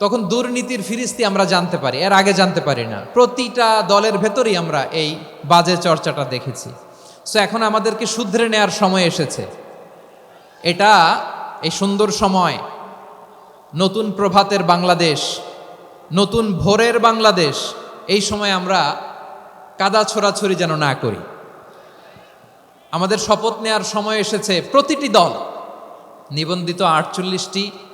তখন দুর্নীতির ফিরিস্তি আমরা জানতে পারি, এর আগে জানতে পারি না। প্রতিটা দলের ভেতরেই আমরা এই বাজে চর্চাটা দেখেছি। সো এখন আমাদেরকে শুধরে নেয়ার সময় এসেছে। এটা এই সুন্দর সময়, নতুন প্রভাতের বাংলাদেশ, নতুন ভোরের বাংলাদেশ, এই সময় আমরা কাদা ছোড়াছড়ি যেন না করি। আমাদের শপথ নেওয়ার সময় এসেছে প্রতিটি দল, নিবন্ধিত আটচল্লিশটি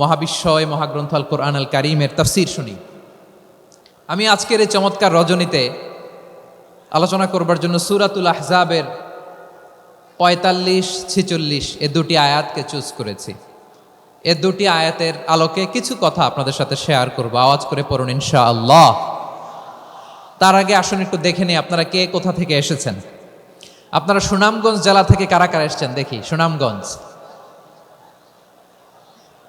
মহাবিশ্বয় মহাগ্রন্থ আল কোরআন আল কারিমের তাফসির শুনি। আমি আজকের এই চমৎকার রজনীতে আলোচনা করবার জন্য সুরাতুল আহজাবের পঁয়তাল্লিশ, ছিচল্লিশ এ দুটি আয়াতকে চুজ করেছি। এ দুটি আয়াতের আলোকে কিছু কথা আপনাদের সাথে শেয়ার করব, আওয়াজ করে পড়ুন ইনশা আল্লাহ তার আগে আসুন একটু দেখে নিই আপনারা কে কোথা থেকে এসেছেন। আপনারা সুনামগঞ্জ জেলা থেকে কারা কারা এসেছেন? দেখি, সুনামগঞ্জ।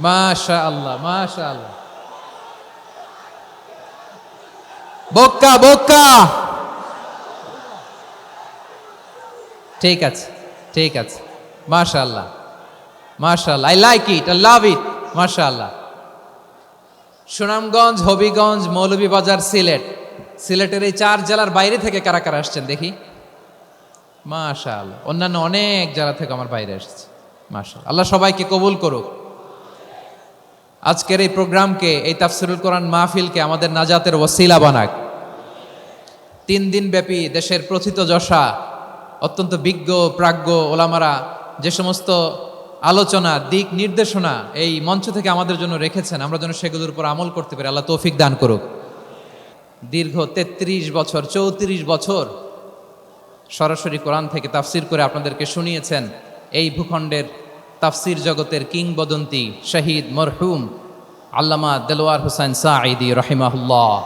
মাশা আল্লাহ মাশা আল্লাহ বক্কা বক্কা ঠিক আছে ঠিক আছে। মাশাআল্লাহ মাশাআল্লাহ। I like it I love it মাশাআল্লাহ। সুনামগঞ্জ, হবিগঞ্জ, মৌলভীবাজার, সিলেট। সিলেটের এই চার জেলার বাইরে থেকে কারা কারা আসছেন দেখি? মাশাআল্লাহ। অন্যান্য অনেক জেলা থেকে আমার বাইরে এসেছে। মাশাআল্লাহ। আল্লাহ সবাইকে কবুল করুক। আজকের এই প্রোগ্রামকে, এই তাফসিরুল কোরআন মাহফিলকে আমাদের নাজাতের ওসিলা বানাক। তিন দিন ব্যাপী দেশের প্রথিত যশা, অত্যন্ত বিজ্ঞ, প্রাজ্ঞ ওলামারা যে সমস্ত আলোচনা, দিক নির্দেশনা এই মঞ্চ থেকে আমাদের জন্য রেখেছেন, আমরা যেন সেগুলোর উপর আমল করতে পারি, আল্লাহ তৌফিক দান করুক। দীর্ঘ ৩৩ বছর, চৌত্রিশ বছর সরাসরি কোরআন থেকে তাফসির করে আপনাদেরকে শুনিয়েছেন এই ভূখণ্ডের তাফসির জগতের কিংবদন্তি শহীদ মরহুম আল্লামা দেলোয়ার হুসাইন সাঈদি রহিমাহুল্লাহ।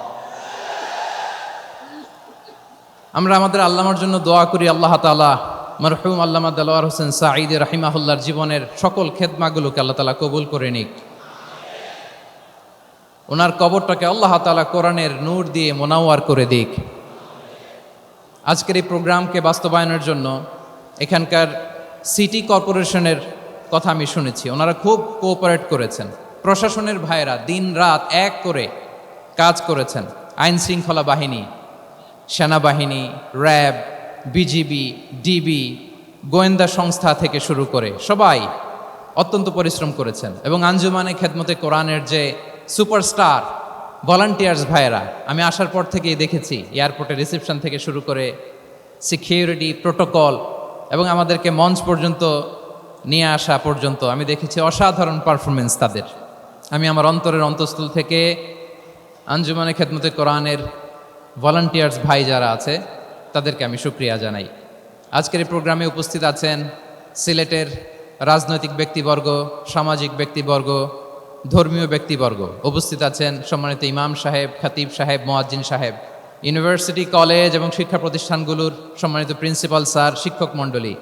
আমরা আমাদের আল্লামার জন্য দোয়া করি, আল্লাহ তালা মরহুম আল্লামা দেলোয়ার হোসেন সাঈদি রাহিমাহুল্লার জীবনের সকল খেদমাগুলোকে আল্লাহ তালা কবুল করে নিক। ওনার কবরটাকে আল্লাহ তালা কোরআনের নূর দিয়ে মোনাওয়ার করে দিক। আজকের এই প্রোগ্রামকে বাস্তবায়নের জন্য এখানকার সিটি কর্পোরেশনের কথা আমি শুনেছি। ওনারা খুব কোঅপারেট করেছেন। প্রশাসনের ভাইয়েরা দিন রাত এক করে কাজ করেছেন। আইন শৃঙ্খলা বাহিনী, সেনাবাহিনী, র্যাব, বিজিবি, ডিবি, গোয়েন্দা সংস্থা থেকে শুরু করে সবাই অত্যন্ত পরিশ্রম করেছেন। এবং আঞ্জুমানে খেদমতে কোরআনের যে সুপারস্টার ভলান্টিয়ার্স ভাইয়েরা, আমি আসার পর থেকেই দেখেছি, এয়ারপোর্টে রিসেপশন থেকে শুরু করে সিকিউরিটি প্রোটোকল এবং আমাদেরকে মঞ্চ পর্যন্ত নিয়ে আসা পর্যন্ত আমি দেখেছি অসাধারণ পারফরমেন্স তাদের। আমি আমার অন্তরের অন্তঃস্থল থেকে আঞ্জুমানে খেদমতে কোরআনের ভলান্টিয়ার্স ভাই যারা আছে, তাদেরকে আমি সুক্রিয়া জানাই। আজকের এই প্রোগ্রামে উপস্থিত আছেন সিলেটের রাজনৈতিক ব্যক্তিবর্গ, সামাজিক ব্যক্তিবর্গ, ধর্মীয় ব্যক্তিবর্গ। উপস্থিত আছেন সম্মানিত ইমাম সাহেব, খাতিব সাহেব, মোয়াজ্জিন সাহেব। ইউনিভার্সিটি, কলেজ এবং শিক্ষা প্রতিষ্ঠানগুলোর সম্মানিত প্রিন্সিপাল স্যার, শিক্ষক মণ্ডলী,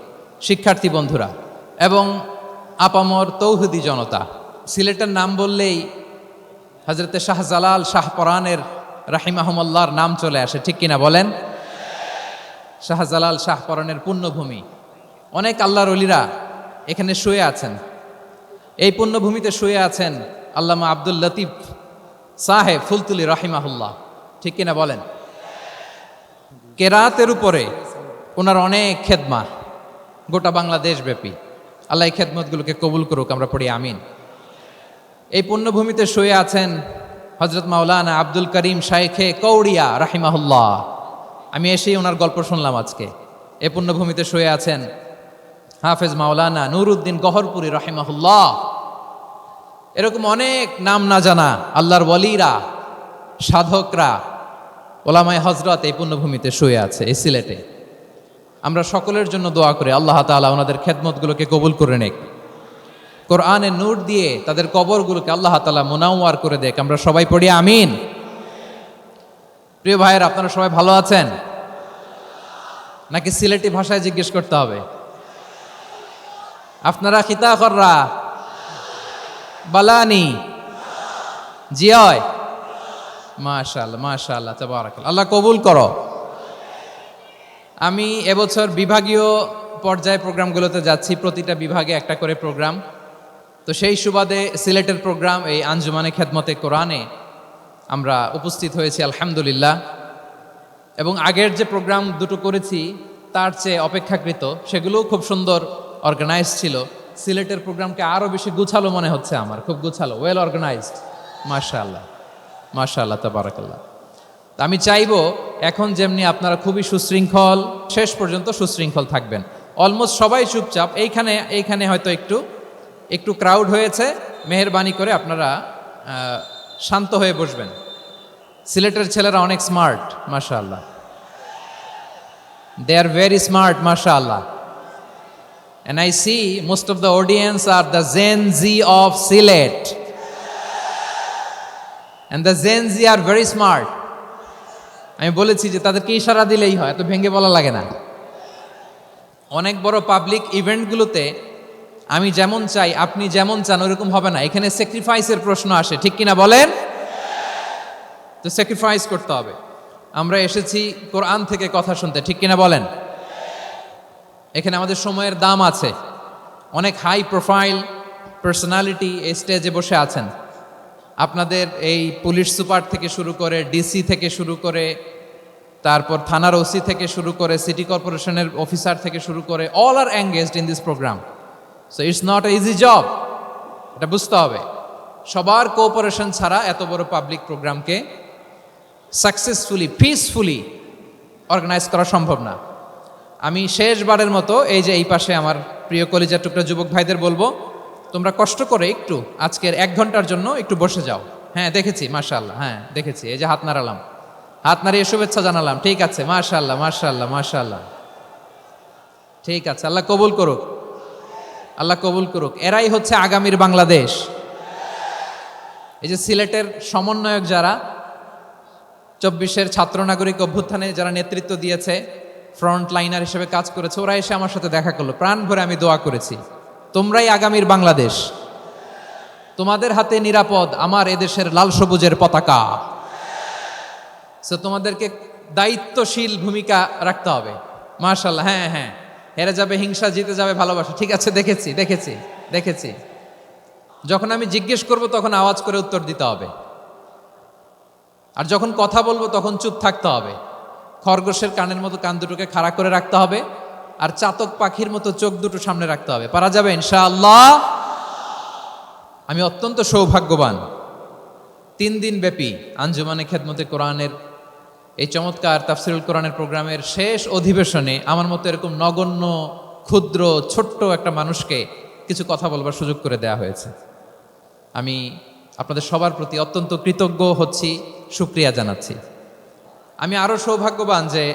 শিক্ষার্থী বন্ধুরা এবং আপামর তৌহুদি জনতা। সিলেটের নাম বললেই হজরতে শাহজালাল শাহ পরানের রাহিমাহমল্লার নাম চলে আসে, ঠিক কিনা বলেন? শাহজালাল শাহ পরানের পুণ্যভূমি। অনেক আল্লাহর অলিরা এখানে শুয়ে আছেন। এই পুণ্যভূমিতে শুয়ে আছেন আল্লামা আব্দুল লতিফ সাহেব ফুলতুলি রাহিমাহুল্লাহ, ঠিক কিনা বলেন? কেরাতের উপরে ওনার অনেক খেদমা, গোটা বাংলাদেশ ব্যাপী আল্লাহ এই খেদমতগুলোকে কবুল করুক, আমরা পড়ি আমিন। এই পুণ্যভূমিতে শুয়ে আছেন হজরত মাওলানা আব্দুল করিম শাইখে কৌড়িয়া রাহিমাহুল্লাহ। আমি এসেই ওনার গল্প শুনলাম আজকে। এ পুণ্যভূমিতে শুয়ে আছেন হাফেজ মাওলানা নুরুদ্দিন গহরপুরি রাহিমাহুল্লাহ। এরকম অনেক নাম না জানা আল্লাহর ওয়ালিরা, সাধকরা, ওলামায় হজরত এই পুণ্যভূমিতে শুয়ে আছে, এই সিলেটে। আমরা সকলের জন্য দোয়া করি, আল্লাহ তাআলা ওনাদের খেদমতগুলোকে কবুল করে নেক। কোরআনে নূর দিয়ে তাদের কবরগুলোকে আল্লাহ তালা মোনাওয়ার করে দেখ আমরা সবাই পড়ি আমিন। প্রিয় ভাইয়ের, আপনারা সবাই ভালো আছেন? নাকি সিলেটি ভাষায় জিজ্ঞেস করতে হবে? আপনারা খিতা কররা বালানি? জিয়য়? মাশাআল্লাহ মাশাআল্লাহ, তাবারাকাল্লাহ। আল্লাহ কবুল করো। আমি এবছর বিভাগীয় পর্যায়ে প্রোগ্রামগুলোতে যাচ্ছি। প্রতিটা বিভাগে একটা করে প্রোগ্রাম। তো সেই সুবাদে সিলেটের প্রোগ্রাম, এই আঞ্জুমানে খেদমতে কোরআনে আমরা উপস্থিত হয়েছি, আলহামদুলিল্লাহ। এবং আগের যে প্রোগ্রাম দুটো করেছি, তার চেয়ে অপেক্ষাকৃত, সেগুলোও খুব সুন্দর অর্গানাইজ ছিল। সিলেটের প্রোগ্রামকে আরও বেশি গুছালো মনে হচ্ছে আমার, খুব গুছালো ওয়েল অর্গানাইজড মাশাআল্লাহ মাশাআল্লাহ, তাবারাকাল্লাহ। আমি চাইব এখন যেমনি আপনারা খুবই সুশৃঙ্খল, শেষ পর্যন্ত সুশৃঙ্খল থাকবেন অলমোস্ট সবাই চুপচাপ, এইখানে এইখানে হয়তো একটু একটু ক্রাউড হয়েছে, মেহরবানি করে আপনারা শান্ত হয়ে বসবেন সিলেটের ছেলেরা অনেক স্মার্ট মাশা আল্লাহ দে আর ভেরি স্মার্ট মাশা আল্লাহ And I see most of the audience are the Gen Z of Silet. And the Gen Z are very smart. আমি বলেছি যে তাদেরকে ইশারা দিলেই হয়, এত ভেঙে বলা লাগে না। অনেক বড় পাবলিক ইভেন্টগুলোতে আমি যেমন চাই, আপনি যেমন চান, ওরকম হবে না। এখানে স্যাক্রিফাইসের প্রশ্ন আসে, ঠিক কিনা বলেন? তো স্যাক্রিফাইস করতে হবে। আমরা এসেছি কোরআন থেকে কথা শুনতে, ঠিক কিনা বলেন? এখানে আমাদের সময়ের দাম আছে। অনেক হাই প্রোফাইল পার্সোনালিটি এই স্টেজে বসে আছেন। আপনাদের এই পুলিশ সুপার থেকে শুরু করে ডিসি থেকে শুরু করে, তারপর থানার ওসি থেকে শুরু করে, সিটি কর্পোরেশনের অফিসার থেকে শুরু করে all are engaged in this programme so it's not a easy job এটা বুঝতে হবে। সবার কোঅপারেশন ছাড়া এত বড় পাবলিক প্রোগ্রামকে সাকসেসফুলি পিসফুলি অর্গানাইজ করা সম্ভব না। আমি শেষবারের মতো এই যে এই পাশে আমার প্রিয় কলিজার টুকরা যুবক ভাইদের বলব তোমরা কষ্ট করে একটু, আজকের এক ঘণ্টার জন্য একটু বসে যাও। হ্যাঁ দেখেছি মাশাল্লাহ হ্যাঁ দেখেছি, এই যে হাত নাড়ালাম। হাত নাড়িয়ে শুভেচ্ছা জানালাম, ঠিক আছে মাশাল্লাহ মাশাল্লাহ মাশাল্লাহ ঠিক আছে, আল্লাহ কবুল করুক। আল্লাহ কবুল করুক। এরাই হচ্ছে আগামীর বাংলাদেশ। এই যে সিলেটের সমন্বয়ক যারা, চব্বিশের ছাত্র নাগরিক অভ্যুত্থানে যারা নেতৃত্ব দিয়েছে ফ্রন্ট লাইনার হিসেবে কাজ করেছে, ওরা এসে আমার সাথে দেখা করল। প্রাণ ভরে আমি দোয়া করেছি। তোমরাই আগামীর বাংলাদেশ। তোমাদের হাতে নিরাপদ আমার এদেশের লাল সবুজের পতাকা। সো তোমাদেরকে দায়িত্বশীল ভূমিকা রাখতে হবে। মার্শাল হ্যাঁ হ্যাঁ। হেরে যাবে, হিংসা, জিতে যাবে, ভালোবাসা। ঠিক আছে, দেখেছি দেখেছি দেখেছি। যখন আমি জিজ্ঞেস করব, তখন আওয়াজ করে উত্তর দিতে হবে। আর যখন কথা বলব, তখন চুপ থাকতে হবে। খরগোশের কানের মতো কান দুটোকে খাড়া করে রাখতে হবে। আর চাতক পাখির মতো চোখ দুটো সামনে রাখতে হবে। পারা যাবে? ইনশাআল্লাহ। আমি অত্যন্ত সৌভাগ্যবান। তিন দিন ব্যাপী আঞ্জুমানে খেদমতে কোরআনের এই চমৎকার তাফসিরুল কোরআনের প্রোগ্রামের শেষ অধিবেশনে আমার মতো এরকম নগণ্য, ক্ষুদ্র, ছোট্ট একটা মানুষকে কিছু কথা বলবার সুযোগ করে দেয়া হয়েছে। আমি আপনাদের সবার প্রতি অত্যন্ত কৃতজ্ঞ হচ্ছি সুক্রিয়া জানাচ্ছি। আমি আরও সৌভাগ্যবান যে